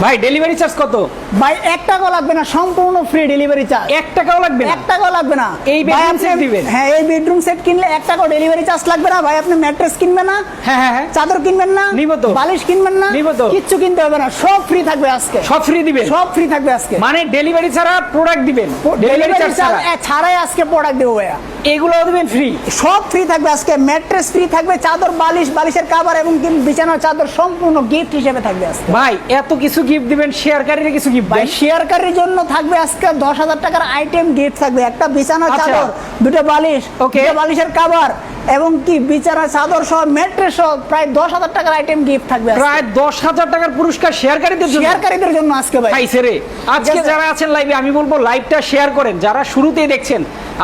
ভাই delivery charge কত? ভাই এক টাকাও লাগবে না সম্পূর্ণ ফ্রি ডেলিভারি চার্জ এক টাকাও লাগবে না? এক টাকাও লাগবে না। এই আপনি- set দিবেন? হ্যাঁ এই বেডরুম সেট কিনলে এক টাকাও ডেলিভারি চার্জ লাগবে না। ভাই আপনি ম্যাট্রেস কিনবেন না হ্যাঁ হ্যাঁ হ্যাঁ। চাদর কিনবেন না নিবো তো। বালিশ কিনবেন না নিবো তো। কিচ্ছু কিনতে হবে না সব ফ্রি থাকবে আজকে। সব ফ্রি দিবেন? সব ফ্রি থাকবে আজকে। মানে ডেলিভারি ছাড়া প্রোডাক্ট দিবেন? ডেলিভারি চার্জ ছাড়া? ছাড়াই আজকে প্রোডাক্ট দেবো ভাইয়া। এগুলোও দিবেন ফ্রি সব ফ্রি থাকবে আজকে ম্যাট্রেস ফ্রি থাকবে চাদর বালিশ বালিশের কাভার এবং বিছানার চাদর সম্পূর্ণ গিফট হিসেবে থাকবে আজকে। ভাই এত কিছু গিফট দিবেন শেয়ারকারীরা কিছু গিফট ভাই শেয়ারকারীর জন্য থাকবে আজকে দশ হাজার টাকার আইটেম গিফট থাকবে। একটা বিছানার আচ্ছা। চাদর দুটো বালিশ. দুটো বালিশের কাভার এবং কি বিছানার চাদর সহ ম্যাট্রেস সহ প্রায় দশ হাজার টাকার আইটেম গিফট থাকবে প্রায় দশ হাজার টাকার পুরস্কার শেয়ারকারীদের জন্য। শেয়ারকারীদের জন্য আজকে ভাই। রে। আজকে যারা আছেন লাইভে আমি বলব লাইভটা শেয়ার করেন। যারা শুরুতেই দেখছেন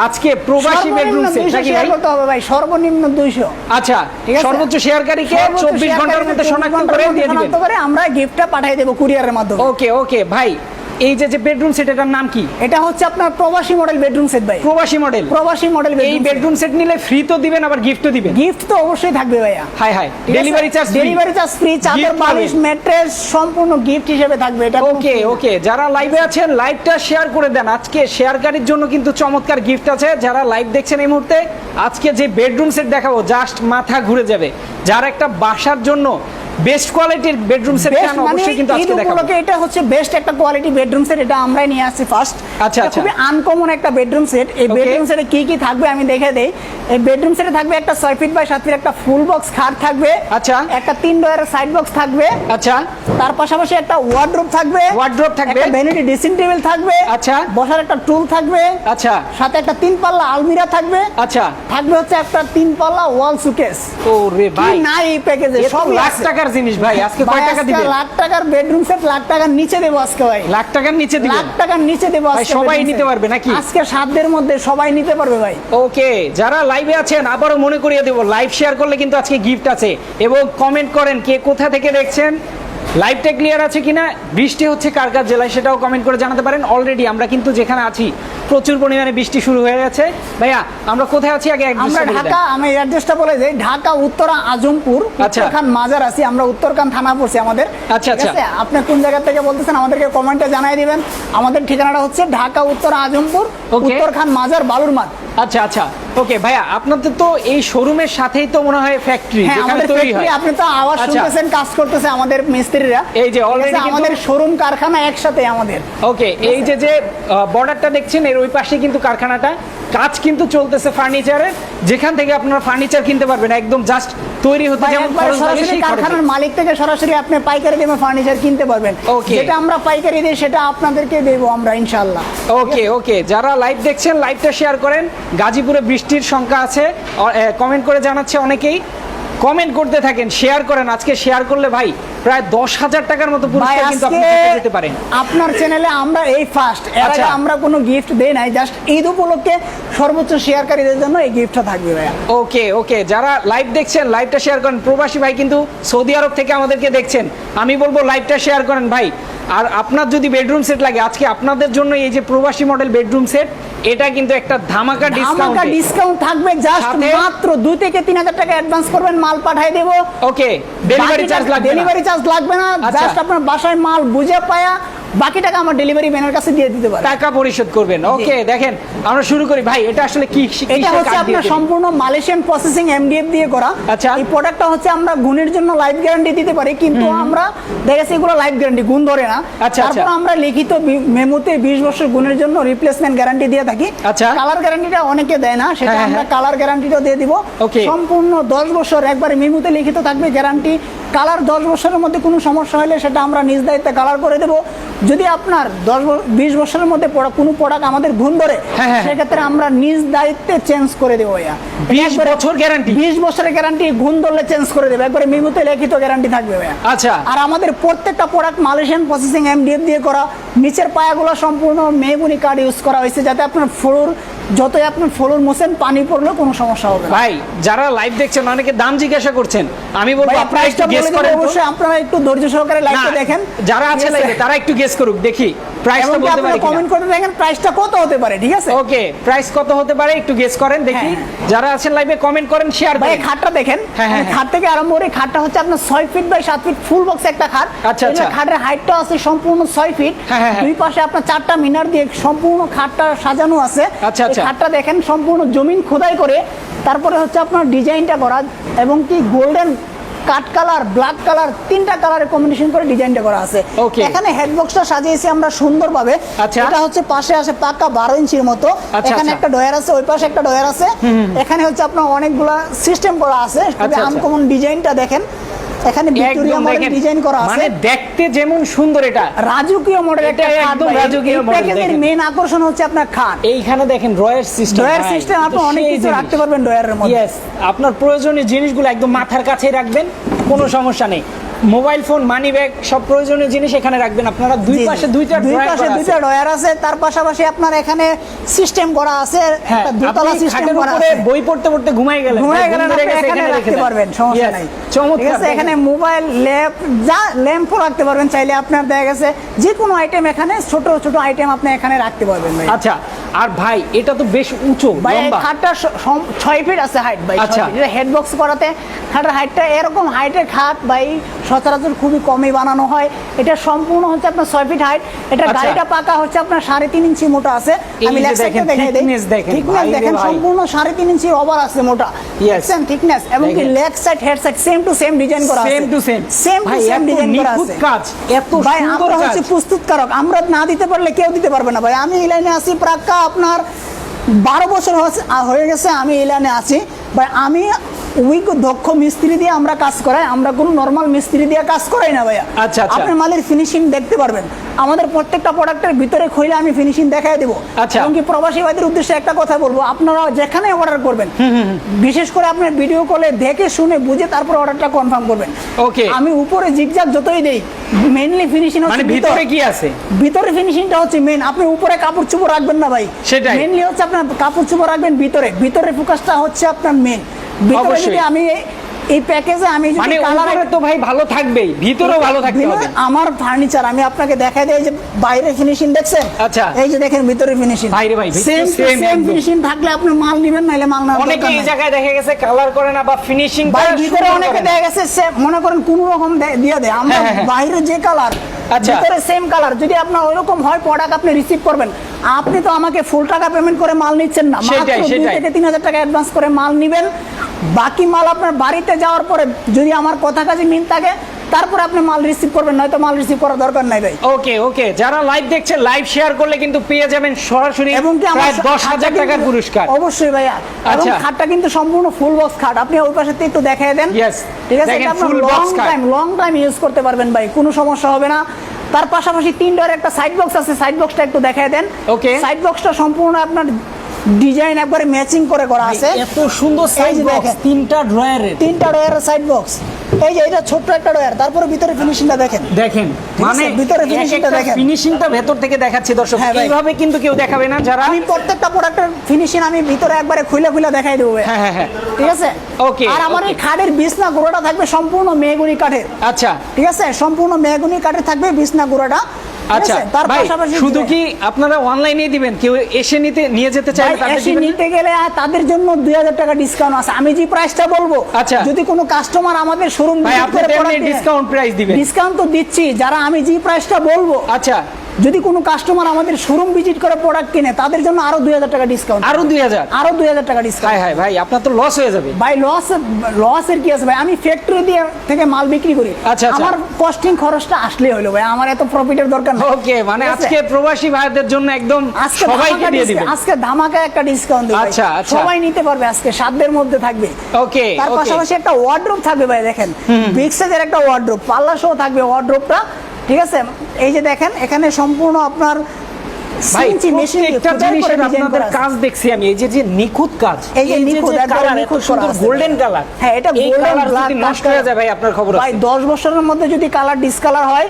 আজকে প্রবাসী বেডরুম সেট নাকি শেয়ার ভাই? করতে হবে ভাই সর্বনিম্ন দুইশো। আচ্ছা ঠিক আছে। সর্বোচ্চ শেয়ারকারীকে সর্বোচ্চ চব্বিশ ঘণ্টার মধ্যে 24 শনাক্ত করে দিয়ে দিবেন। আমরা গিফটটা পাঠিয়ে দেবো কুরিয়ারের মাধ্যমে। ওকে ওকে ভাই এই যে যে বেডরুম সেট এটার নাম কি? এটা হচ্ছে আপনার প্রবাসী মডেল বেডরুম সেট ভাই। প্রবাসী মডেল প্রবাসী মডেল এই বেডরুম সেট নিলে ফ্রি তো দিবেন আবার গিফটও দিবেন? গিফট তো অবশ্যই থাকবে ভাইয়া। Hi hi delivery charge delivery charge free চাদর বালিশ ম্যাট্রেস সম্পূর্ণ গিফট হিসেবে থাকবে। এটা ওকে ওকে যারা লাইভে আছেন লাইভটা শেয়ার করে দেন। আজকে শেয়ারকারীর জন্য কিন্তু চমৎকার গিফট আছে। যারা লাইভ দেখছেন এই মুহূর্তে আজকে যে বেডরুম সেট দেখাবো জাস্ট মাথা ঘুরে যাবে। যার একটা বাসার জন্য বেস্ট কোয়ালিটির বেডরুম সেট চান মানে অবশ্যই কিন্তু আজকে দেখাবো। এটা হচ্ছে বেস্ট একটা কোয়ালিটি বেডরুম সেট এটা আমরাই নিয়ে আসছি ফার্স্ট আচ্ছা, আচ্ছা। খুবই আনকমন একটা বেডরুম সেট এই বেডরুম সেটে কি কি থাকবে আমি দেখে দেই। এই বেডরুম সেটে থাকবে একটা ছয় ফিট বাই সাত ফিট একটা ফুল বক্স খাট থাকবে। আচ্ছা। একটা তিন ডয়ারের সাইড বক্স থাকবে। আচ্ছা। তার পাশাপাশি একটা ওয়ার্ড্রোব থাকবে। Wardrobe থাকবে। একটা ভ্যানিটি ড্রেসিং টেবিল থাকবে। আচ্ছা। বসার একটা টুল থাকবে। আচ্ছা। সাথে একটা তিন পাল্লা আলমিরা থাকবে। আচ্ছা। থাকবে হচ্ছে একটা তিন পাল্লা ওয়াল সুকেস ও রে ভাই। নাই এই প্যাকেজে সব লাখ টাকার জিনিস ভাই আজকে কয় টাকা দিবেন লাখ টাকার বেডরুম সেট লাখ টাকার নিচে দেবো আজকে ভাই। লাখ টাকার নিচে দিবেন লাখ টাকার নিচে দেবো আজকে সবাই নিতে পারবে নাকি? আজকে সাতদের মধ্যে সবাই নিতে পারবে ভাই। ওকে যারা লাইভে আছেন আবারও মনে করিয়ে দেব লাইভ শেয়ার করলে কিন্তু আজকে গিফট আছে। এবং কমেন্ট করেন কে কোথা থেকে দেখছেন? লাইভটা ক্লিয়ার আছে কিনা? বৃষ্টি হচ্ছে কার কার জেলায় সেটাও কমেন্ট করে জানাতে পারেন। অলরেডি আমরা কিন্তু যেখানে আছি প্রচুর পরিমাণে বৃষ্টি শুরু হয়ে গেছে। ভাইয়া আমরা কোথায় আছি আগে আমরা। ঢাকা আমি অ্যাড্রেসটা বলে যাই ঢাকা উত্তরা আজমপুর আচ্ছা। উত্তরখান মাজার আছি। আমরা উত্তরখান থানা পড়ছি আমাদের। আচ্ছা, আচ্ছা। আপনি কোন জায়গা থেকে বলতেছেন আমাদেরকে কমেন্টে জানাই দিবেন। আমাদের ঠিকানাটা হচ্ছে ঢাকা উত্তরা আজমপুর উত্তরখান মাজার বালুরমাঠ আচ্ছা আচ্ছা। ওকে ভাইয়া আপনাদের তো এই শোরুমের সাথেই তো মনে হয় ফ্যাক্টরি যেখানে তৈরি হয়। আপনি তো আওয়াজ আচ্ছা। শুনতেছেন কাজ করতেছে আমাদের মিস্ত্রিরা এই যে already আমাদের শোরুম কারখানা একসাথে আমাদের। ওকে এই যে যে বর্ডারটা দেখছেন এর ওই পাশে কিন্তু কারখানাটা। কাজ কিন্তু চলতেছে ফার্নিচারের যেখান থেকে আপনারা ফার্নিচার কিনতে পারবেন একদম জাস্ট তৈরি হতে যেমন খরচ লাগে সরাসরি সেই কারখানার মালিক থেকে সরাসরি আপনি পাইকারি দামে ফার্নিচার কিনতে পারবেন. যেটা আমরা পাইকারি দিই সেটা আপনাদেরকে দেবো আমরা ইনশাল্লাহ ওকে ওকে যারা লাইভ দেখছেন লাইভটা শেয়ার করেন। গাজীপুরে বৃষ্টির সংখ্যা আছে। কমেন্ট করে জানাচ্ছে অনেকেই। কমেন্ট করতে থাকেন শেয়ার করেন। আজকে শেয়ার করলে ভাই প্রায় দশ হাজার টাকার মতো পুরস্কার কিন্তু আপনি যেতে পারেন। আপনার চ্যানেলে আমরা এই ফার্স্ট এর আগে আচ্ছা। আমরা কোনো গিফট দেই নাই জাস্ট ঈদ উপলক্ষে সর্বোচ্চ শেয়ারকারীদের জন্য এই গিফটটা থাকবে ভাইয়া। ওকে ওকে যারা লাইভ দেখছেন লাইভটা শেয়ার করেন। প্রবাসী ভাই কিন্তু সৌদি আরব থেকে আমাদেরকে দেখছেন। আমি বলব লাইভটা শেয়ার করেন ভাই। আর আপনার যদি বেডরুম সেট লাগে আজকে আপনাদের জন্য এই যে প্রবাসী মডেল বেডরুম সেট এটা কিন্তু একটা ধামাকা ডিসকাউন্ট ডিসকাউন্ট থাকবে জাস্ট মাত্র দুই থেকে তিন হাজার টাকা অ্যাডভান্স করবেন মাল পাঠিয়ে দেবো। ওকে ডেলিভারি চার্জ লাগবে ডেলিভারি চার্জ লাগবে না আচ্ছা। জাস্ট আপনার বাসায় মাল বুঝে পায়া বাকি টাকা আমার ডেলিভারি ম্যানের কাছে দিয়ে দিতে পারে। টাকা পরিশোধ করবেন। ওকে দেখেন আমরা শুরু করি। ভাই এটা আসলে কি এটা হচ্ছে আপনার সম্পূর্ণ মালয়েশিয়ান প্রসেসিং এমডিএফ দিয়ে করা। আচ্ছা। এই প্রোডাক্টটা হচ্ছে আমরা গুণের জন্য লাইফ গ্যারান্টি দিতে পারি কিন্তু আমরা দেখেছি এগুলো লাইফ গ্যারান্টি গুণ ধরে না। আচ্ছা, তারপর আচ্ছা। আমরা লিখিত মেমোতে 20 বছর গুণের জন্য রিপ্লেসমেন্ট গ্যারান্টি দিয়ে থাকি। আচ্ছা। কালার গ্যারান্টিটা অনেকে দেয় না সেটা হ্যাঁ, হ্যাঁ, আমরা। কালার গ্যারান্টিটা দিয়ে দিব. সম্পূর্ণ 10 বছর একবারে মেমোতে লিখিত থাকবে গ্যারান্টি কালার 10 বছরের মধ্যে কোনো সমস্যা হলে সেটা আমরা নিজ দায়িত্বে কালার করে দেব। যদি আপনার 10 20 বছরের মধ্যে পড়া কোনো প্রোডাক্ট আমাদের গুণ ধরে হ্যাঁ, হ্যাঁ। সেক্ষেত্রে আমরা নিজ দায়িত্বে চেঞ্জ করে দেবো ভাইয়া। 20 বছর গ্যারান্টি বিশ বছরের গ্যারান্টি গুণ ধরলে চেঞ্জ করে দেবে। একবারে মিমুতে লিখিত গ্যারান্টি থাকবে ভাইয়া। আচ্ছা। আর আমাদের প্রত্যেকটা প্রোডাক্ট মালয়েশিয়ান প্রসেসিং এমডিএফ দিয়ে করা নিচের পায়াগুলো সম্পূর্ণ মেহগুনি কার্ড ইউজ করা হয়েছে যাতে আপনার ফ্লোর যতই আপনি ফ্লোর মোছেন পানি পড়লেও কোনো সমস্যা হবে ভাই যারা লাইভ দেখছেন অনেকে দাম জিজ্ঞাসা করছেন। আমি বলব আপনারা একটু গেস করেন অবশ্যই আপনারা একটু ধৈর্য সহকারে লাইভটা দেখেন। যারা আছে আছে? লাইভে তারা একটু গেস করুক দেখি। প্রাইসটা বলতে পারি কমেন্ট করে দেখেন প্রাইসটা কত হতে পারে ঠিক আছে? ওকে প্রাইস কত হতে পারে একটু গেস করেন দেখি। হ্যাঁ। যারা আছেন লাইভে কমেন্ট করেন শেয়ার ভাই করেন। খাটটা দেখেন। হ্যাঁ, হ্যাঁ, খাট থেকে আরম্ভ করে খাটটা হচ্ছে আপনার ছয় ফিট বাই সাত ফিট ফুল বক্স একটা খাট। আচ্ছা, আচ্ছা। খাটের হাইটটা আছে সম্পূর্ণ ছয় ফিট। দুই পাশে আপনার চারটা মিনার দিয়ে সম্পূর্ণ খাটটা সাজানো আছে। আচ্ছা, আচ্ছা। খাটটা দেখেন সম্পূর্ণ জমিন খোদাই করে। তারপরে হচ্ছে আপনার ডিজাইনটা করা এবং কি golden cut colour black colour তিনটা কালারের কম্বিনেশন করে ডিজাইনটা করা আছে. এখানে হেডবক্সটা সাজিয়েছি আমরা সুন্দরভাবে আচ্ছা। এটা হচ্ছে পাশে আছে পাকা বারো ইঞ্চির মতো আচ্ছা, এখানে আচ্ছা। একটা ডয়ার আছে ওই পাশে একটা ডয়ার আছে এখানে হচ্ছে আপনার অনেকগুলা সিস্টেম করা আছে আমকমন। আনকমন ডিজাইনটা দেখেন এখানে ভিক্টোরিয়া মডেল ডিজাইন করা আছে। মানে দেখতে যেমন সুন্দর এটা। রাজকীয় মডেল এটা একদম রাজকীয় মডেল প্যাকেজের মেইন আকর্ষণ হচ্ছে আপনার খাট। এইখানে দেখেন ড্রয়ার সিস্টেম ডয়ার সিস্টেম আপনি অনেক কিছু রাখতে পারবেন ডয়ারের মধ্যে। আপনার প্রয়োজনীয় জিনিসগুলো একদম মাথার কাছেই রাখবেন কোনো সমস্যা নেই। মোবাইল ফোন মানি ব্যাগ সব প্রয়োজনীয় জিনিস এখানে রাখবেন। আপনারা দুই। পাশে দুইটা দুই ড্রয়ার পাশে দুইটা ডয়ার আছে তার পাশাপাশি আপনার এখানে সিস্টেম করা আছে হ্যাঁ একটা দোতলা সিস্টেম করা আছে। বই পড়তে পড়তে ঘুমাই গেলেন। ঘুমায় ভাই, গেলেন এখানে রাখতে পারবেন সমস্যা নাই। চমৎকার আছে এখানে মোবাইল ল্যাপ যা ল্যাম্পও রাখতে পারবেন চাইলে আপনার দেখা গেছে যে কোনো আইটেম এখানে ছোট ছোট আইটেম আপনি এখানে রাখতে পারবেন ভাই। আচ্ছা আর ভাই এটা তো বেশ উঁচু ভাই খাটটা ছয় ফিট আছে হাইট ভাই আচ্ছা। এটা হেড বক্স করাতে খাটের হাইটটা এরকম হাইটের খাট ভাই সচরাচর খুবই কমই বানানো হয়। এটা সম্পূর্ণ হচ্ছে আপনার ছয় ফিট হাইট এটা আচ্ছা। গাড়িটা পাকা হচ্ছে আপনার সাড়ে তিন ইঞ্চি মোটা আছে। আমি দেখেন, থিকনেস দেখেন সম্পূর্ণ সাড়ে তিন ইঞ্চি ওভার আছে মোটা। দেখছেন? থিকনেস এবং কি leg side head side same to same design করা আছে। Same to same same to same design করা আছে। কাজ এত ভাই আমরা হচ্ছে প্রস্তুতকারক। আমরা না দিতে পারলে কেউ দিতে পারবে না ভাই। আমি এই লাইনে আছি প্রাক্কা আপনার বারো বছর হয়ে গেছে আমি এই লাইনে আছি। ভাই আমি উইক দক্ষ মিস্ত্রি দিয়ে আমরা কাজ করাই আমরা কোনো নর্মাল মিস্ত্রি দিয়ে কাজ করাই না ভাইয়া। আচ্ছা, আচ্ছা। আপনি মালের ফিনিশিং দেখতে পারবেন। আমাদের প্রত্যেকটা প্রোডাক্টের ভিতরে খুলে আমি ফিনিশিং দেখাই দেবো। আচ্ছা। এমনকি প্রবাসী ভাইদের উদ্দেশ্যে একটা কথা বলব আপনারা যেখানে অর্ডার করবেন বিশেষ করে আপনার ভিডিও কলে দেখে শুনে বুঝে তারপর অর্ডারটা কনফার্ম করবেন। ওকে আমি উপরে জিগজাগ যতই দেই মেইনলি ফিনিশিং মানে হচ্ছে ভিতরে কি আছে? ভিতরে ফিনিশিংটা হচ্ছে মেন আপনি উপরে কাপড় চোপড় রাখবেন না ভাই। সেটাই। মেনলি হচ্ছে আপনার কাপড় চোপড় রাখবেন ভিতরে। ভিতরে ফোকাসটা হচ্ছে আপনার মেন ভিতরে অবশ্যই। যদি আমি এই- প্যাকেজে আমি মানে কালার তো ভাই ভালো থাকবেই ভিতরেও ভালো থাকতে হবে। আমার ফার্নিচার আমি আপনাকে দেখাই দেই যে বাইরে ফিনিশিং দেখছেন? আচ্ছা। এই যে দেখেন ভিতরে ফিনিশিং বাইরে ভাই, সেম সেম ফিনিশিং থাকলে আপনি মাল নেবেন নাইলে মাল না অনেকে এই জায়গায় দেখা গেছে কালার করে না বা ফিনিশিং ভাই ভিতরে অনেকে দেখা গেছে মনে করেন কোন রকম দিয়ে দেয়। আমরা হ্যাঁ, হ্যাঁ, হ্যাঁ। বাইরে যে কালার আচ্ছা। ভিতরে সেম কালার যদি আপনার ওইরকম হয় প্রোডাক্ট আপনি রিসিভ করবেন। আপনি তো আমাকে ফুল টাকা পেমেন্ট করে মাল নিচ্ছেন না। মাত্র দুই থেকে তিন হাজার টাকা অ্যাডভান্স করে মাল নিবেন। বাকি মাল আপনার বাড়িতে যাওয়ার পরে যদি আমার কথা কাজে মিল থাকে তারপরে আপনি মাল রিসিভ করবেন নয়তো মাল রিসিভ করার দরকার নাই ভাই। ওকে ওকে। যারা লাইভ দেখছেন লাইভ শেয়ার করলে কিন্তু পেয়ে যাবেন সরাসরি এবং কি আমার প্রায় দশ খাটটা হাজার কিন্তু- টাকার পুরস্কার। অবশ্যই ভাইয়া। এবং আচ্ছা। খাটটা কিন্তু সম্পূর্ণ ফুল বক্স খাট। আপনি ওই পাশে একটু দেখাই দেন। Yes. ঠিক আছে? এটা box long time long time use করতে পারবেন ভাই। কোনো সমস্যা হবে না। তার পাশাপাশি তিন ডোর একটা সাইড বক্স আছে। সাইড বক্সটা একটু দেখাই দেন। ওকে সাইড বক্সটা সম্পূর্ণ আপনার ডিজাইন একবারে ম্যাচিং করে করা আছে। এত সুন্দর সাইজ বক্স দেখেন। তিনটা ড্রয়ারের তিনটা ডোয়ারের সাইড বক্স এই যে এটা ছোট্ট একটা ডোয়ার তারপরে ভিতরে ফিনিশিংটা দেখেন। দেখেন মানে ভিতরে finishing-টা দেখেন। ফিনিশিংটা ভেতর থেকে দেখাচ্ছি দর্শক হ্যাঁ এইভাবে কিন্তু কেউ দেখাবে না যারা আমি প্রত্যেকটা প্রোডাক্টের ফিনিশিং আমি ভিতরে একবারে খুলে খুলে দেখাই দেবো হ্যাঁ হ্যাঁ হ্যাঁ। ঠিক আছে? ওকে আর আমার এই. খাটের বিছনা গুঁড়োটা থাকবে সম্পূর্ণ মেহগুনি কাঠের। আচ্ছা। ঠিক আছে? সম্পূর্ণ মেহগুনি কাঠের থাকবে বিছনা গুঁড়োটা। আচ্ছা ভাই শুধু কি আপনারা অনলাইনে দিবেন? কেউ এসে নিতে নিয়ে যেতে চাই এসে নিতে গেলে তাদের জন্য দুই হাজার টাকা ডিসকাউন্ট আছে। আমি যে প্রাইসটা বলব আচ্ছা। যদি কোনো কাস্টমার আমাদের শোরুম ভাই আপনি ডিসকাউন্ট প্রাইস দিবেন। ডিসকাউন্ট তো দিচ্ছি যারা আমি যে প্রাইসটা বলব আচ্ছা। যদি কোনো কাস্টমার আমাদের শোরুম ভিজিট করে প্রোডাক্ট কিনে তাদের জন্য আরও দুই হাজার টাকা ডিসকাউন্ট আরও দুই হাজার? আরও দুই হাজার টাকা ডিসকাউন্ট হাই ভাই আপনার তো লস হয়ে যাবে। ভাই লস লসের কি আছে ভাই? আমি ফ্যাক্টরি দিয়ে থেকে মাল বিক্রি করি। আচ্ছা, আচ্ছা। আমার কস্টিং খরচটা আসলেই হলো ভাই। আমার এত প্রফিটের দরকার নেই। ওকে মানে আজকে প্রবাসী ভাইদের জন্য একদম আজকে সবাইকে দিয়ে দিবেন। আজকে ধামাকা একটা ডিসকাউন্ট দেবো আচ্ছা, আচ্ছা। সবাই নিতে পারবে আজকে সাধ্যের মধ্যে থাকবে। ওকে তার পাশাপাশি একটা ওয়ার্ড্রোপ থাকবে ভাই দেখেন। বিগ সাইজের একটা ওয়ার্ড্রোপ পাল্লা সহ থাকবে ওয়ার্ড্রোপটা ঠিক আছে? এই যে দেখেন এখানে সম্পূর্ণ আপনার ভাই CNC machine দিয়ে প্রত্যেকটা খোদাই করে জিনিসের design আপনাদের কাজ দেখছি আমি এই যে যে নিখুঁত কাজ এই যে নিখুঁত, একবারে কালার এত নিখুঁত সুন্দর গোল্ডেন কালার হ্যাঁ, এটা নষ্ট হয়ে যায় ভাই আপনার খবর ভাই আছে। দশ বছরের মধ্যে যদি কালার ডিসকালার হয়।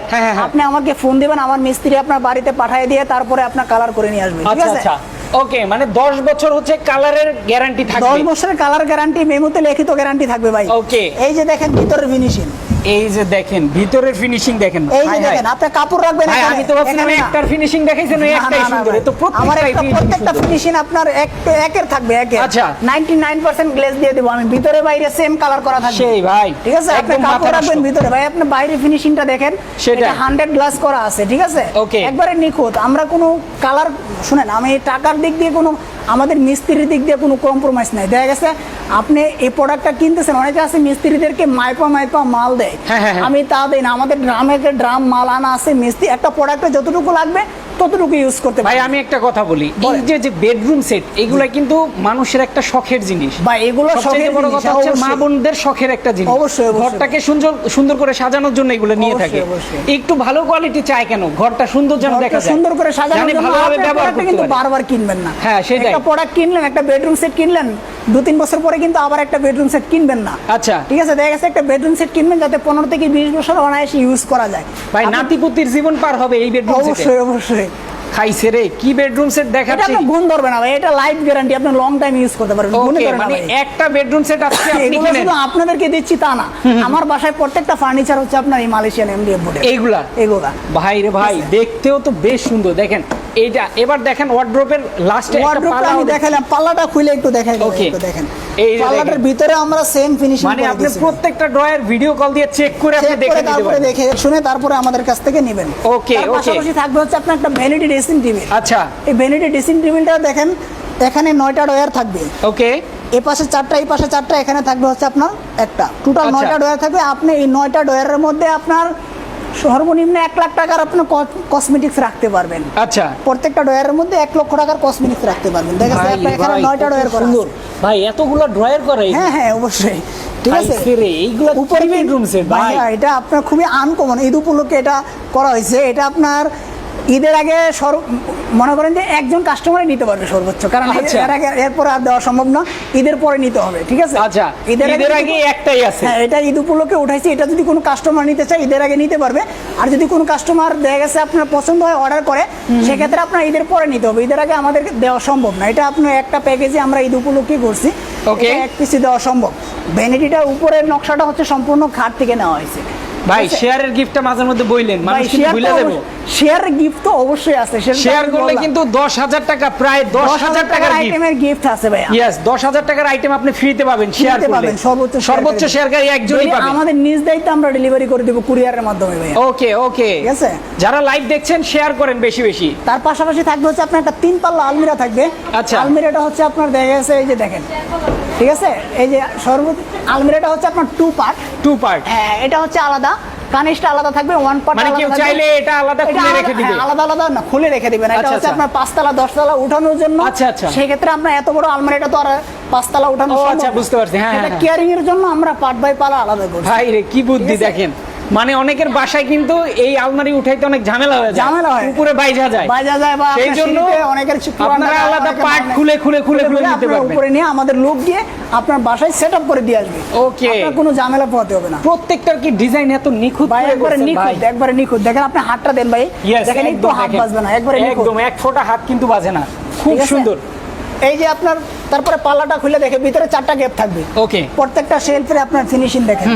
আপনি আমাকে ফোন দিবেন আমার মিস্ত্রি আপনার বাড়িতে পাঠিয়ে দিয়ে তারপরে আপনার কালার করে নিয়ে আসবে ঠিক আচ্ছা আছে? আচ্ছা। ওকে মানে 10 বছর হচ্ছে কালারের গ্যারান্টি দশ থাকবে বছরের কালার গ্যারান্টি মেমোতে লিখিত গ্যারান্টি থাকবে ভাই. এই যে দেখেন ভিতরের ফিনিশিং এই যে দেখেন ভিতরের ফিনিশিং দেখেন। এই যে। দেখেন আপনি কাপড় রাখবেন আমি তো ভাবছিলাম একটার ফিনিশিং দেখাইছেন ওই একটাই সুন্দর। তো প্রত্যেকটা ফিনিশিং আপনার এক একের থাকবে একের। আচ্ছা। 99% গ্লেজ দিয়ে দেবো আমি ভিতরে বাইরে সেম কালার করা থাকবে। সেই ভাই ঠিক আছে? আপনি কাপড় রাখবেন ভিতরে। ভাই আপনি বাইরে ফিনিশিংটা দেখেন। এটা 100 গ্লাস করা আছে ঠিক আছে. একবারে নিখুঁত। আমরা কোনো কালার শুনেন আমি টাকার দিক দিয়ে কোনো আমাদের মিস্ত্রির দিক দিয়ে কোনো কম্প্রোমাইজ নাই দেখা গেছে আপনি এই প্রোডাক্টটা কিনতেছেন অনেকে আছে মিস্ত্রিদেরকে মাইপা মাইপা মাল দেয় হ্যাঁ, হ্যাঁ, হ্যাঁ। আমি তা দেই না আমাদের ড্রামে ড্রাম মাল আনা আছে মিস্ত্রি একটা প্রোডাক্টে যতটুকু লাগবে ততটুকু ইউজ করতে ভাই আমি একটা কথা বলি। এই যে যে বেডরুম সেট এগুলা কিন্তু মানুষের একটা শখের জিনিস। বা এগুলো শখের বড় কথা হচ্ছে মা বোনদের শখের একটা জিনিস। অবশ্যই। ঘরটাকে সুন্দর সুন্দর করে সাজানোর জন্য এগুলো নিয়ে থাকে। একটু ভালো কোয়ালিটি চাই কেন? ঘরটা সুন্দর যেন দেখা যায়। সুন্দর করে সাজানোর জানি জন্য ভালোভাবে ব্যবহার করতে কিন্তু বারবার কিনবেন না। হ্যাঁ, সেটাই। একটা প্রোডাক্ট কিনলেন একটা বেডরুম সেট কিনলেন দু তিন বছর পরে কিন্তু আবার একটা বেডরুম সেট কিনবেন না। আচ্ছা। ঠিক আছে দেখা গেছে একটা বেডরুম সেট কিনবেন যাতে পনেরো থেকে বিশ বছর অনায়াসে ইউজ করা যায়। ভাই আপনি- নাতিপুতির জীবন পার হবে এই বেডরুম সেটে অবশ্যই অবশ্যই। খাইছে রে? কি বেডরুম সেট এটা দেখাচ্ছি? আপনার গুণ ধরবে না ভাই এটা লাইফ গ্যারান্টি আপনি লং টাইম ইউজ করতে পারবেন গুণে ওকে না মানে একটা বেডরুম সেট আজকে আপনি কিনেন। শুধু আপনাদেরকে দিচ্ছি তা না। আমার বাসায় প্রত্যেকটা ফার্নিচার হচ্ছে আপনার এই মালয়েশিয়ান এমডিএফ বোর্ডের এইগুলা? এগুলা ভাই রে ভাই দেখতেও তো বেশ সুন্দর। দেখেন এইটা এবার দেখেন ওয়ার্ড্রোপের লাস্টে একটা পাল্লা আমি দেখালাম পাল্লাটা খুলে একটু দেখাই. একটু দেখেন। এই পাল্লাটার ভিতরে আমরা সেম ফিনিশিং মানে আপনি প্রত্যেকটা ড্রয়ার ভিডিও কল দিয়ে চেক করে আপনি দেখে নিতে পারবেন। দেখে শুনে তারপরে আমাদের কাছ থেকে নেবেন। তার okay. পাশাপাশি থাকবে হচ্ছে আপনার একটা ভ্যানিটি ড্রেসিং টেবিল আচ্ছা। এই ভ্যানিটি ড্রেসিং টেবিলটা দেখেন এখানে নয়টা ডয়ার থাকবে। ওকে এই পাশে চারটা এই পাশে চারটা এখানে থাকবে হচ্ছে আপনার একটা। টোটাল আচ্ছা। নয়টা ডয়ার থাকবে। আপনি এই নয়টা ডয়ারের মধ্যে আপনার সর্বনিম্ন এক লাখ টাকার আপনি কসমেটিক্স রাখতে পারবেন। আচ্ছা। প্রত্যেকটা ডয়ারের মধ্যে এক লক্ষ টাকার কসমেটিক্স রাখতে পারবেন। দেখা ভাই, আপনার এখানে নয়টা ড্রয়ার ডয়ার করা সুন্দর। ভাই এতগুলো ড্রয়ার করে হ্যাঁ হ্যাঁ অবশ্যই। ঠিক আছে? এইগুলো উপরে বেডরুম সেট ভাই? ভাইয়া, এটা আপনার খুবই আনকমন ঈদ উপলক্ষে এটা করা হয়েছে। এটা আপনার ঈদের আগে মনে করেন যে একজন কাস্টমারই নিতে পারবে সর্বোচ্চ। কারণ এর- আচ্ছা। আগে এরপরে আর দেওয়া সম্ভব না ঈদের পরে নিতে হবে ঠিক আছে? আচ্ছা ঈদের আগে যদি- একটাই আছে। হ্যাঁ এটা ঈদ উপলক্ষে উঠাইছি। এটা যদি কোনো কাস্টমার নিতে চায় ঈদের আগে নিতে পারবে। আর যদি কোনো কাস্টমার দেখা গেছে আপনার পছন্দ হয় অর্ডার করে সেক্ষেত্রে আপনার ঈদের পরে নিতে হবে। ঈদের আগে আমাদের দেওয়া সম্ভব না। এটা আপনার একটা প্যাকেজে আমরা ঈদ উপলক্ষে করছি। ওকে এক পিসি দেওয়া সম্ভব। ভ্যানিটিটার উপরের নকশাটা হচ্ছে সম্পূর্ণ খাট থেকে নেওয়া হয়েছে। ভাই শেয়ারের গিফটটা মাঝের মধ্যে বইলেন মানুষ কিন্তু ভুলে যাব। শেয়ার গিফট তো অবশ্যই আছে শেয়ার করলে কিন্তু দশ হাজার টাকা প্রায় দশ দশ হাজার টাকার আইটেমের গিফট আছে হাজার টাকার আইটেম আপনি ফ্রিতে পাবেন শেয়ার করলে। সর্বোচ্চ সর্বোচ্চ শেয়ারকারী একজনই পাবেন আমাদের নিজ দায়িত্বে আমরা ডেলিভারি করে দেবো কুরিয়ারের মাধ্যমে ভাইয়া। ওকে ওকে ঠিক আছে? যারা লাইভ দেখছেন শেয়ার করেন বেশি বেশি। তার পাশাপাশি থাকবে হচ্ছে আপনার একটা তিন পাল্লা আলমিরা থাকবে। আচ্ছা। আলমিরাটা হচ্ছে আপনার দেখা গেছে এই যে দেখেন। ঠিক আছে? এই যে সর্ব আলমিরাটা হচ্ছে আপনার টু পার্ট টু পার্ট হ্যাঁ এটা হচ্ছে আলাদা। কানিসটা আলাদা থাকবে ওয়ান পার্ট মানে কেউ চাইলে এটা আলাদা খুলে রেখে দিবে। আলাদা আলাদা না খুলে রেখে দিবেন। এটা আচ্ছা, হচ্ছে আচ্ছা। আপনার পাঁচতলা দশতলা উঠানোর জন্য। আচ্ছা, আচ্ছা। সেই ক্ষেত্রে আমরা এত বড় আলমারিটা তো আর পাঁচতলা উঠানো আচ্ছা, বুঝতে পারছি, হ্যাঁ, সেটা হ্যাঁ। কেয়ারিং এর জন্য আমরা পার্ট বাই পালা আলাদা করি ভাই রে কি বুদ্ধি দেখেন। মানে অনেকের বাসায় কিন্তু এই আলমারি উঠাইতে অনেক ঝামেলা হয়ে যায়। ঝামেলা হয়। উপরে বাইজা যায়। বাজা যায় বা সেই জন্য অনেকের আপনারা আলাদা পার্ট খুলে খুলে খুলে খুলে নিতে পারবেন। উপরে নিয়ে আমাদের লোক দিয়ে আপনার বাসায় সেট আপ করে দিয়ে আসবে। ওকে আপনার কোনো ঝামেলা পোহাতে হবে না। প্রত্যেকটার কি ডিজাইন এত নিখুঁত? ভাই একবারে নিখুঁত একবারে নিখুঁত। দেখেন আপনি হাতটা দেন ভাই। দেখেন একটু হাত। বাজবে না একবারে নিখুঁত। একদম এক ফোঁটা হাত কিন্তু বাজে না। খুব সুন্দর। এই যে আপনার তারপরে পাল্লাটা খুলে দেখে ভিতরে চারটা গ্যাপ থাকবে। ওকে প্রত্যেকটা শেলফে আপনার ফিনিশিং দেখেন।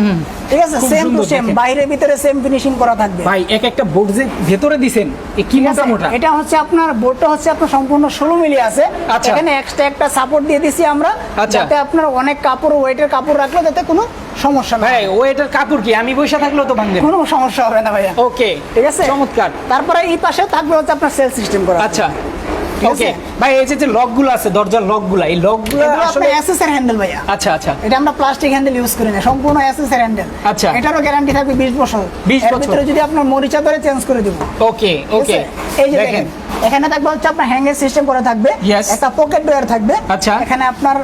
ঠিক আছে? সেম টু সেম বাইরে ভিতরে সেম ফিনিশিং করা থাকবে। ভাই এক একটা বোর্ড যে ভেতরে দিছেন এ কি মোটা মোটা এটা হচ্ছে আপনার বোর্ডটা হচ্ছে আপনার সম্পূর্ণ ষোলো মিলি আছে। আচ্ছা। এখানে এক্সট্রা একটা সাপোর্ট দিয়ে দিছি আমরা। আচ্ছা। যাতে আপনার অনেক কাপড় ওয়েটের কাপড় রাখলে যাতে কোনো সমস্যা না ভাই হয়। ও এটার কাপড় কি? আমি বসে থাকলেও তো ভাঙবে। কোনো সমস্যা হবে না ভাইয়া। ওকে ঠিক আছে? চমৎকার। তারপরে এই পাশে থাকবে হচ্ছে আপনার সেল সিস্টেম করা। আচ্ছা। ঠিক আছে? ভাই এই যে লকগুলো আছে দরজার লকগুলো এই লকগুলো আসলে এসএস এর হ্যান্ডেল ভাইয়া। আচ্ছা আচ্ছা। এটা আমরা প্লাস্টিক হ্যান্ডেল ইউজ করি না সম্পূর্ণ এসএস এর হ্যান্ডেল আচ্ছা। এটারও গ্যারান্টি থাকবে 20 বছর। 20 বছর। ভিতরে যদি আপনার মরিচা ধরে চেঞ্জ করে দেব। ওকে ওকে এই যে দেখেন। এখানে থাকবে হচ্ছে আপনার হ্যাঙ্গের সিস্টেম করা থাকবে। একটা পকেট ডয়ার থাকবে। আচ্ছা। এখানে আপনার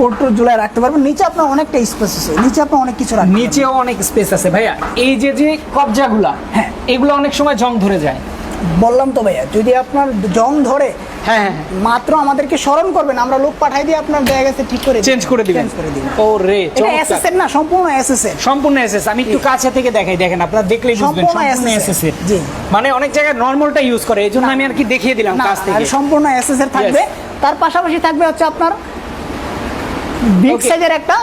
কোটর ঝুলায় রাখতে পারবেন। নিচে আপনার অনেকটা স্পেস আছে। নিচে আপনার অনেক কিছু রাখতে নিচেও অনেক স্পেস আছে। ভাইয়া এই যে যে কবজাগুলা হ্যাঁ। এগুলো অনেক সময় জং ধরে যায়। বললাম তো ভাইয়া যদি আপনার জং ধরে হ্যাঁ হ্যাঁ মাত্র আমাদেরকে স্মরণ করবেন আমরা লোক পাঠাই দিয়ে আপনার ঠিক করে চেঞ্জ করে দিবেন। চেঞ্জ করে দিবেন ও রে এসএস না সম্পূর্ণ এসএস সম্পূর্ণ এসএস আমি একটু কাছে থেকে দেখাই দেখেন আপনারা দেখলেই বুঝবেন সম্পূর্ণ এসএস জি। মানে অনেক জায়গায় নরমালটা ইউজ করে এই জন্য আমি আর কি দেখিয়ে দিলাম কাছ থেকে। সম্পূর্ণ এসএস এর থাকবে। তার পাশাপাশি থাকবে হচ্ছে আপনার বিগ সাইজের একটা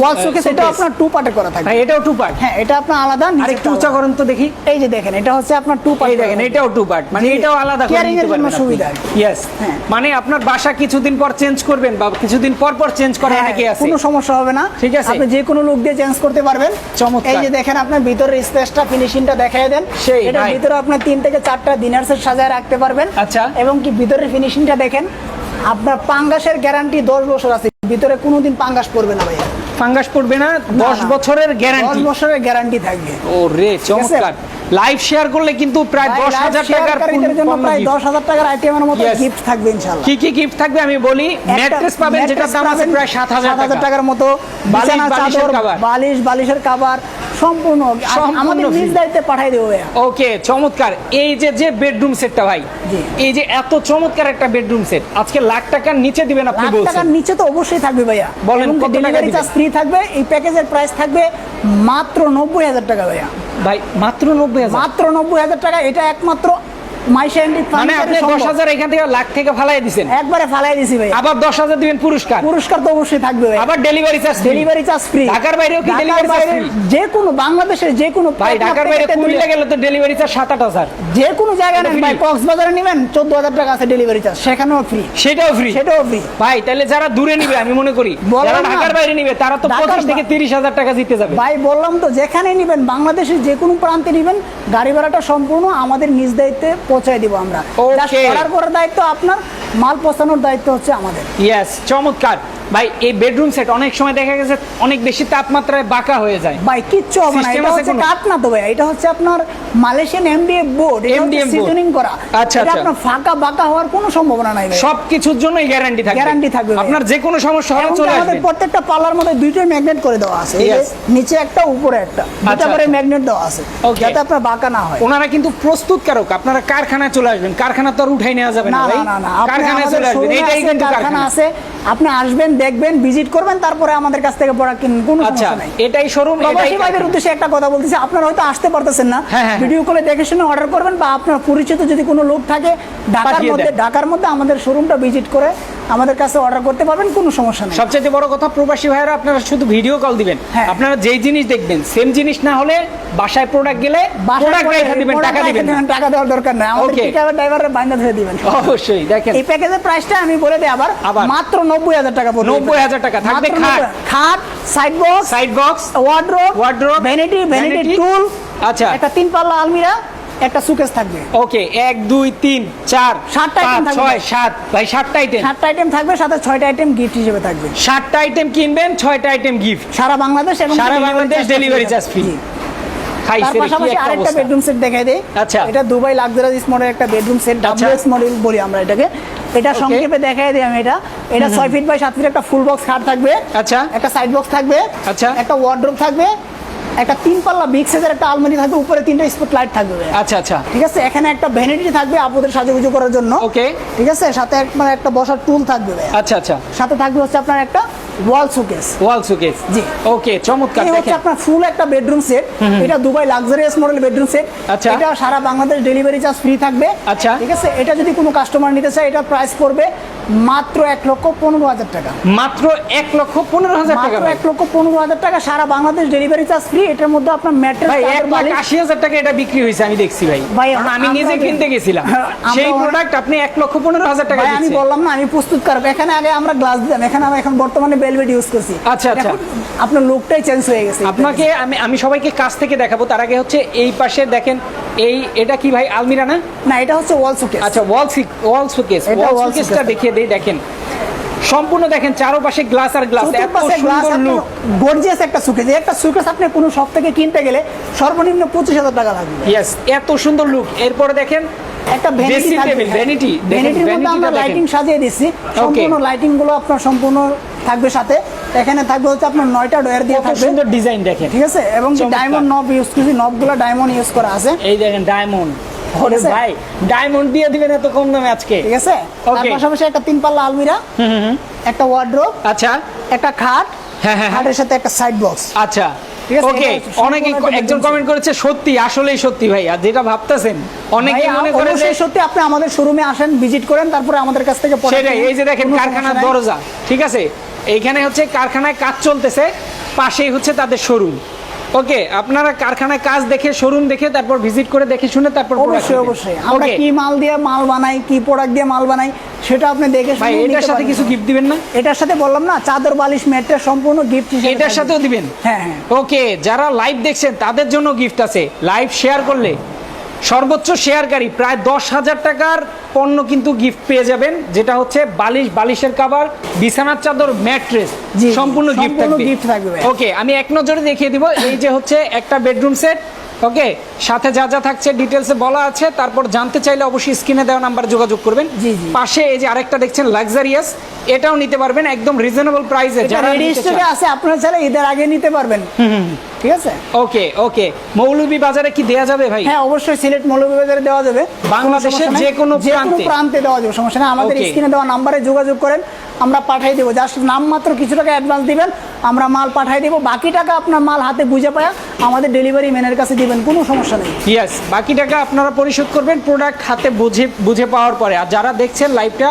ওয়াল শোকেস এটা আপনার টু পার্টে করা থাকে এটাও টু পার্ট হ্যাঁ এটা আপনার আলাদা আর একটু উঁচা করেন তো দেখি। এই যে দেখেন এটা হচ্ছে আপনার টু পার্ট দেখেন এটাও টু পার্ট মানে এটাও আলাদা নিতে এর জন্য সুবিধা। ইয়েস হ্যাঁ। মানে আপনার বাসা কিছুদিন পর চেঞ্জ করবেন বা কিছুদিন পর পর চেঞ্জ করা হ্যাঁ, অনেকে আছে। কোনো সমস্যা হবে না। ঠিক আছে। আপনি যে কোনো লুক দিয়ে চেঞ্জ করতে পারবেন। চমৎকার। এই যে দেখেন আপনার ভিতরের স্পেসটা ফিনিশিংটা দেখাই দেন। সেই, এটার ভিতরে আপনার তিন থেকে চারটা ডিনার সেট সাজায় রাখতে পারবেন। আচ্ছা। এবং কি ভিতরের ফিনিশিংটা দেখেন আপনার পাঙ্গাসের গ্যারান্টি দশ বছর আছে। ভিতরে কোনোদিন পাঙ্গাস পড়বে না ভাইয়া। ফাঙ্গাস পড়বে না দশ। বছরের দশ গ্যারান্টি বছরের গ্যারান্টি থাকবে। ও রে চমৎকার। লাইভ শেয়ার করলে কিন্তু প্রায় ভাই, দশ live হাজার টাকার শেয়ারকারীদের জন্য প্রায় gift। দশ হাজার টাকার আইটেমের মতো গিফট থাকবে ইনশাল্লাহ কি কি গিফট থাকবে আমি বলি? ম্যাট্রেস পাবেন যেটার দাম আছে প্রায় সাত হাজার টাকা। টাকার মতো। বালিশ, বালিশের চাদর, বালিশ বালিশের কাবার সম্পূর্ণ। আমাদের নিজ। দায়িত্বে পাঠাই দেবো ওকে চমৎকার। এই যে যে বেডরুম সেটটা ভাই এই যে এত চমৎকার একটা বেডরুম সেট আজকে লাখ টাকার নিচে দিবেন আপনি লাখ বলছেন। টাকার নিচে তো অবশ্যই থাকবে ভাইয়া। বলেন, কত টাকা ডেলিভারি? চার্জ ফ্রি থাকবে এই প্যাকেজের প্রাইস থাকবে মাত্র নব্বই হাজার টাকা ভাইয়া। ভাই মাত্র নব্বই মাত্র নব্বই হাজার টাকা এটা একমাত্র মানে আপনি দশ হাজার এখান থেকে লাখ থেকে ফালাই দিছেন। একবারে ফালাই দিছি ভাই। আবার দশ হাজার দিবেন পুরস্কার। পুরস্কার তো অবশ্যই থাকবে ভাই। আবার delivery charge delivery charge free ঢাকার বাইরেও কি delivery charge free? যে কোনো বাংলাদেশের যে কোনো ভাই ঢাকার বাইরে কুমিল্লা গেলে তো ডেলিভারি চার্জ সাত আট হাজার। যে কোনো জায়গায় নেন ভাই কক্সবাজারে নেবেন চোদ্দ হাজার টাকা আছে ডেলিভারি চার্জ সেখানেও ফ্রি সেটাও ফ্রি সেটাও ফ্রি ভাই তাহলে যারা দূরে নিবে আমি মনে করি যারা ঢাকার বাইরে নিবে তারা তো ঢাকার পঁচিশ থেকে বা- তিরিশ হাজার টাকা জিতে যাবে। ভাই বললাম তো যেখানে নেবেন বাংলাদেশের যে কোনো প্রান্তে নেবেন গাড়ি ভাড়াটা সম্পূর্ণ আমাদের নিজ দায়িত্বে পৌঁছায় দিব আমরা। অর্ডার করার দায়িত্ব আপনার মাল পৌঁছানোর দায়িত্ব হচ্ছে আমাদের। ইয়েস চমৎকার। ভাই এই বেডরুম সেট অনেক সময় দেখা গেছে অনেক বেশি তাপমাত্রায় বাঁকা হয়ে যায়। ভাই কিচ্ছু হবে না এটা হচ্ছে? কাঠ না তো ভাই এটা হচ্ছে আপনার Malaysian MDF board board। Seasoning করা। আচ্ছা, এটা আচ্ছা। আপনার ফাঁকা বাঁকা হওয়ার কোনো সম্ভাবনা নাই ভাই। সবকিছুর জন্যই গ্যারান্টি থাকবে। Guarantee থাকবে আপনার যে কোনো সমস্যা হলে চলে আমাদের আসবে প্রত্যেকটা পাল্লার মধ্যে দুইটাই ম্যাগনেট করে দেওয়া আছে. নিচে একটা উপরে একটা। দুটা আচ্ছা, করে আচ্ছা। ম্যাগনেট দেওয়া আছে। যাতে আপনার বাঁকা না হয়। ওনারা কিন্তু প্রস্তুত প্রস্তুতকারক। আপনারা কারখানায় চলে আসবেন। কারখানা তো আর উঠাই নেওয়া যাবে না না না না না আপনি কারখানায় চলে আসবেন। এটাই কিন্তু কারখানা কারখানা। আছে। আপনি আসবেন দেখবেন ভিজিট করবেন তারপরে আমাদের কাছ থেকে পড়া কিনুন কোনো আচ্ছা সমস্যা নাই। এটাই শোরুম এটাই ভাইদের উদ্দেশ্যে একটা কথা বলতেছি আপনারা হয়তো আসতে পারতেছেন না। হ্যাঁ, হ্যাঁ, ভিডিও কলে দেখে শুনে অর্ডার করবেন বা আপনার পরিচিত যদি কোনো লোক থাকে ঢাকার মধ্যে। ঢাকার মধ্যে আমাদের শোরুমটা ভিজিট করে আমাদের কাছে অর্ডার করতে পারবেন কোনো সমস্যা নেই সবচেয়ে বড় কথা প্রবাসী ভাইরা আপনারা শুধু ভিডিও কল দিবেন হ্যাঁ। আপনারা যেই জিনিস দেখবেন সেম জিনিস না হলে বাসায় প্রোডাক্ট গেলে প্রোডাক্ট রেখে দিবেন টাকা দিবেন টাকা দেওয়ার দরকার নাই আমাদের Okay. ড্রাইভারের বাইন্দা ধরে দিবেন অবশ্যই দেখেন এই প্যাকেজের প্রাইসটা আমি বলে দিই আবার আবার। মাত্র নব্বই হাজার টাকা পড়বে 90,000 টাকা। থাকবে খাট। খাট side box side box wardrobe Wardrobe, vanity vanity টুল আচ্ছা। একটা তিন পাল্লা আলমিরা একটা সুকেস থাকবে। ওকে এক দুই তিন চার সাতটা পাঁচ থাকবে। ছয় সাত। ভাই সাতটা আইটেম সাতটা আইটেম থাকবে সাথে ছয়টা আইটেম গিফট হিসেবে থাকবে। সাতটা আইটেম কিনবেন ছয়টা আইটেম গিফট সারা বাংলাদেশ এবং সারা Bangladesh charge delivery free charge free। জি। খাইছে তার রে, কি পাশাপাশি একটা আরেকটা বেডরুম সেট দেখাই দেই। আচ্ছা। এটা দুবাই লাক্সারিয়াস একটা বেডরুম সেট। মডেল বলি আমরা এটাকে। এটা সংক্ষেপে দেখাই দিই আমি এটা। এটা ছয় ফিট বাই সাত ফিট একটা ফুল বক্স খাট থাকবে। আচ্ছা। একটা সাইড বক্স থাকবে। আচ্ছা। একটা ওয়ার্ড্রোব থাকবে। একটা তিন পাল্লা বিগ সাইজের একটা আলমারি থাকবে উপরে তিনটা স্পট লাইট থাকবে। আচ্ছা আচ্ছা। ঠিক আছে? এখানে একটা ভ্যানিটি থাকবে আপনাদের সাজুগুজু করার জন্য। ওকে ঠিক আছে? সাথে মানে একটা বসার টুল থাকবে। আচ্ছা আচ্ছা। সাথে থাকবে হচ্ছে আপনার একটা ওয়াল শোকেস। ওয়াল সুকেস জি। ওকে চমৎকার হচ্ছে আপনার ফুল একটা বেডরুম সেট এটা Dubai luxurious model bedroom set আচ্ছা। এটা সারা বাংলাদেশ ডেলিভারি চার্জ ফ্রি থাকবে। আচ্ছা। ঠিক আছে? এটা যদি কোনো কাস্টমার নিতে চায় এটা প্রাইস পড়বে মাত্র এক লক্ষ পনেরো হাজার টাকা। মাত্র এক লক্ষ পনেরো হাজার টাকা এক লক্ষ পনেরো হাজার টাকা সারা বাংলাদেশ ডেলিভারি চার্জ ফ্রি এটার মধ্যে আপনার ম্যাট্রেস ভাই এক লাখ আশি হাজার টাকা এটা বিক্রি হয়েছে আমি দেখছি ভাই। ভাই, আমি নিজে কিনতে গেছিলাম। হ্যাঁ, সেই প্রোডাক্ট আপনি এক লক্ষ পনেরো হাজার টাকা আমি বললাম না আমি প্রস্তুত কারক এখানে আগে আমরা গ্লাস দিতাম। এখানে আমরা এখন বর্তমানে বেলভেট ইউজ করছি। আচ্ছা, আচ্ছা। আপনার লুকটাই চেঞ্জ হয়ে গেছে। আপনাকে আমি আমি সবাইকে কাছ থেকে দেখাবো। তার আগে হচ্ছে এই পাশে দেখেন এই এটা কি ভাই আলমিরা না? না এটা হচ্ছে ওয়াল শোকেস আচ্ছা ওয়াল ওয়াল এটা ওয়াল showcase। দেখিয়ে দেই দেখেন। সম্পূর্ণ দেখেন চারপাশে গ্লাস আর গ্লাস এত সুন্দর লুক গর্জিয়াস একটা সুকেস একটা সুকেস আপনি কোনো শপ থেকে কিনতে গেলে সর্বনিম্ন পঁচিশ হাজার টাকা লাগবে। ইয়েস এত সুন্দর লুক এরপরে দেখেন একটা ভ্যানিটি থাকবে table, ভ্যানিটির মধ্যে আমরা লাইটিং সাজিয়ে দিচ্ছি। সম্পূর্ণ লাইটিংগুলো আপনার সম্পূর্ণ থাকবে সাথে। এখানে থাকবে হচ্ছে আপনার নয়টা ডয়ার দিয়ে থাকবে। সুন্দর ডিজাইন দেখেন। ঠিক আছে? এবং। ডায়মন্ড নব ইউজ করছি নবগুলো ডায়মন্ড ইউজ করা আছে। এই দেখেন ডায়মন্ড ওরে ভাই ডায়মন্ড দিয়ে দিবেন এত কম দামে আজকে? ঠিক আছে? তার. পাশাপাশি একটা তিন পাল্লা আলমিরা একটা ওয়ার্ড্রোব আচ্ছা। একটা খাট হ্যাঁ, হ্যাঁ, হ্যাঁ। খাটের সাথে একটা সাইড বক্স আচ্ছা। ওকে অনেকে একজন কমেন্ট করেছে সত্যি আসলেই সত্যি ভাইয়া যেটা ভাবতেছেন। অনেকে মনে করে যে সত্যি আপনি আমাদের শোরুমে আসেন ভিজিট করেন তারপরে আমাদের কাছ থেকে পরে সেটাই এই যে দেখেন কারখানার দরজা ঠিক আছে? এইখানে হচ্ছে কারখানায় কাজ চলতেছে পাশেই হচ্ছে তাদের শোরুম ওকে আপনারা কারখানায় কাজ দেখে শোরুম দেখে তারপর ভিজিট করে দেখে শুনে তারপর অবশ্যই অবশ্যই। আমরা কি মাল দিয়ে মাল বানাই কি প্রোডাক্ট দিয়ে মাল বানাই সেটা আপনি দেখে ভাই এটার সাথে কিছু গিফট দিবেন না? এটার সাথে বললাম না চাদর বালিশ ম্যাট্রেস সম্পূর্ণ গিফট এটার সাথেও দিবেন? হ্যাঁ হ্যাঁ। ওকে যারা লাইভ দেখছেন তাদের জন্য গিফট আছে। লাইভ শেয়ার করলে। সর্বোচ্চ শেয়ারকারী প্রায় দশ হাজার টাকার পণ্য কিন্তু গিফট পেয়ে যাবেন যেটা হচ্ছে বালিশ বালিশের কাভার বিছানার চাদর ম্যাট্রেস সম্পূর্ণ গিফট থাকবে। ওকে আমি এক নজরে দেখিয়ে দিব এই যে হচ্ছে একটা বেডরুম সেট ওকে সাথে যা যা থাকছে ডিটেলসে বলা আছে তারপর জানতে চাইলে অবশ্যই স্ক্রিনে দেওয়া নাম্বার যোগাযোগ করবেন। পাশে এই যে আরেকটা দেখছেন লাক্সারিয়াস এটাও নিতে পারবেন একদম রিজনেবল প্রাইসে যারা রেডি স্টকে আছে আপনারা চাইলে ঈদের আগে নিতে পারবেন। ঠিক আছে? ওকে ওকে মৌলভী বাজারে কি দেয়া যাবে ভাই? হ্যাঁ অবশ্যই সিলেট মৌলভীবাজারে দেওয়া যাবে। বাংলাদেশের। যে কোনো প্রান্তে। প্রান্তে দেওয়া যাবে সমস্যা নেই। আমাদের. স্ক্রিনে দেওয়া নাম্বারে যোগাযোগ করেন আমরা পাঠিয়ে দেবো। জাস্ট নামমাত্র কিছু টাকা অ্যাডভান্স দিবেন আমরা মাল পাঠিয়ে দেবো। বাকি টাকা আপনার মাল হাতে বুঝে পায়া আমাদের ডেলিভারি ম্যানের কাছে দিবেন কোনো সমস্যা নেই। ইয়েস বাকি টাকা আপনারা পরিশোধ করবেন প্রোডাক্ট হাতে বুঝে বুঝে পাওয়ার পরে। আর যারা দেখছেন লাইভটা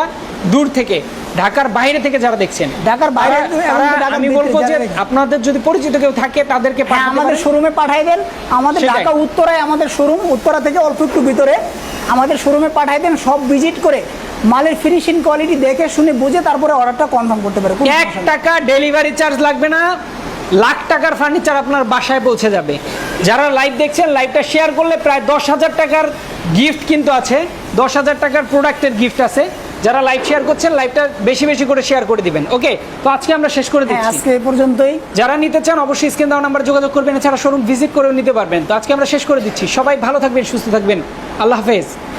দূর থেকে ঢাকার বাইরে থেকে যারা দেখছেন ঢাকার বাইরে আমি বলব যে আপনাদের যদি পরিচিত কেউ থাকে তাদেরকে হ্যাঁ আমাদের শোরুমে পাঠাই দেন। আমাদের। ঢাকা উত্তরায় আমাদের শোরুম উত্তরা থেকে অল্প একটু ভিতরে। আমাদের শোরুমে পাঠাই দেন সব ভিজিট করে। মালের ফিনিশিং কোয়ালিটি দেখে শুনে বুঝে তারপরে অর্ডারটা কনফার্ম করতে পারে। এক টাকা ডেলিভারি চার্জ লাগবে না। লাখ টাকার ফার্নিচার আপনার বাসায় পৌঁছে যাবে। যারা লাইভ দেখছেন লাইভটা শেয়ার করলে প্রায় দশ হাজার টাকার গিফট কিন্তু আছে। দশ হাজার টাকার প্রোডাক্টের গিফট আছে। যারা লাইভ শেয়ার করছেন লাইভটা বেশি বেশি করে শেয়ার করে দিবেন। ওকে তো আজকে আমরা শেষ করে হ্যাঁ দিচ্ছি। আজকে এই পর্যন্তই। যারা নিতে চান অবশ্যই স্ক্রিন দাও নাম্বার যোগাযোগ করবেন। এছাড়া শোরুম ভিজিট করেও নিতে পারবেন। তো আজকে আমরা শেষ করে দিচ্ছি। সবাই ভালো থাকবেন সুস্থ থাকবেন। আল্লাহ হাফেজ।